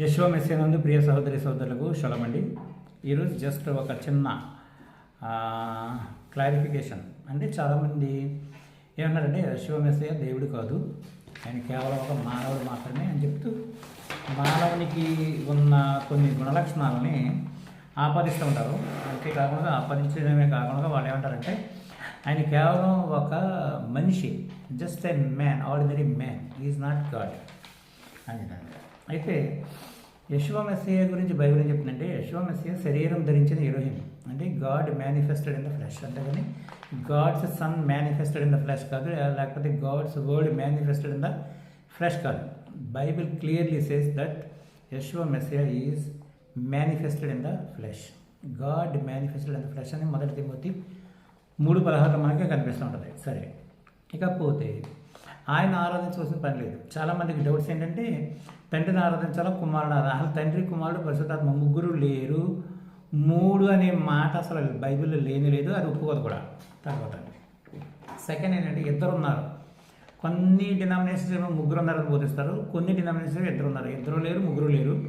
యశ్వ మెస్సేనందు ప్రియ సహోదరి సహోదరులకు శుభమండి ఈరోజు జస్ట్ ఒక చిన్న క్లారిఫికేషన్. అంటే చాలామంది ఏమన్నారంటే యశ్వ మెస్సయ్య దేవుడు కాదు. ఆయన కేవలం ఒక మానవుడు మాత్రమే అని చెప్తూ మానవునికి ఉన్న కొన్ని గుణలక్షణాలని ఆపాదిస్తూ ఉంటారు అంతేకాకుండా ఆపాదించడమే కాకుండా వాళ్ళు ఏమంటారంటే ఆయన కేవలం ఒక మనిషి just a man ordinary man is not God అని అయితే యశ్వమెస్సయ గురించి బైబిల్ చెప్తుందంటే యశ్వమెస్సయ శరీరం ధరించిన హీరోయిన్ అంటే God manifested in the flesh అంతేగాని కానీ God's son manifested in the flesh కాదు లేకపోతే God's word manifested in the flesh కాదు. Bible clearly says that Yeshua Messiah is manifested in the flesh God manifested in the flesh అని మొదటి Timothy మూడు పదహారులు మనకే కనిపిస్తూ ఉంటుంది. సరే ఇకపోతే ఆయన ఆరాధించవలసిన పని లేదు. చాలామందికి డౌట్స్ ఏంటంటే తండ్రిని ఆరాధించాలా కుమారుడు ఆరాధన అసలు తండ్రి కుమారుడు పరిశుద్ధాత్మ ముగ్గురు లేరు. మూడు అనే మాట అసలు బైబిల్లో లేని లేదు అది ఒప్పుకోదు కూడా. తర్వాత సెకండ్ ఏంటంటే ఇద్దరు ఉన్నారు కొన్ని డినామినేషన్స్ ఏమో ముగ్గురు ఉన్నారని బోధిస్తారు కొన్ని డినామినేషన్స్ ఇద్దరు ఉన్నారు ఇద్దరు లేరు ముగ్గురు లేరు.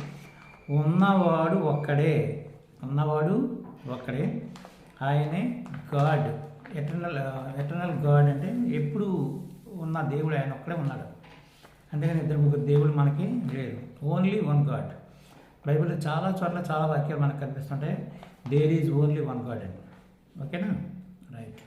ఉన్నవాడు ఒక్కడే. ఉన్నవాడు ఒక్కడే. ఆయనే గాడ్. ఎటర్నల్ ఎటర్నల్ గాడ్ అంటే ఎప్పుడు ఉన్న దేవుడు ఆయన ఒక్కడే ఉన్నాడు. అంతేగాని ఇద్దరు ముగ్గురు దేవుడు మనకి లేరు ఓన్లీ వన్ గాడ్ బైబిల్లో చాలా చోట్ల చాలా వాక్యాలు మనకు కనిపిస్తుంటాయి. There is only one God అండి. ఓకేనా? రైట్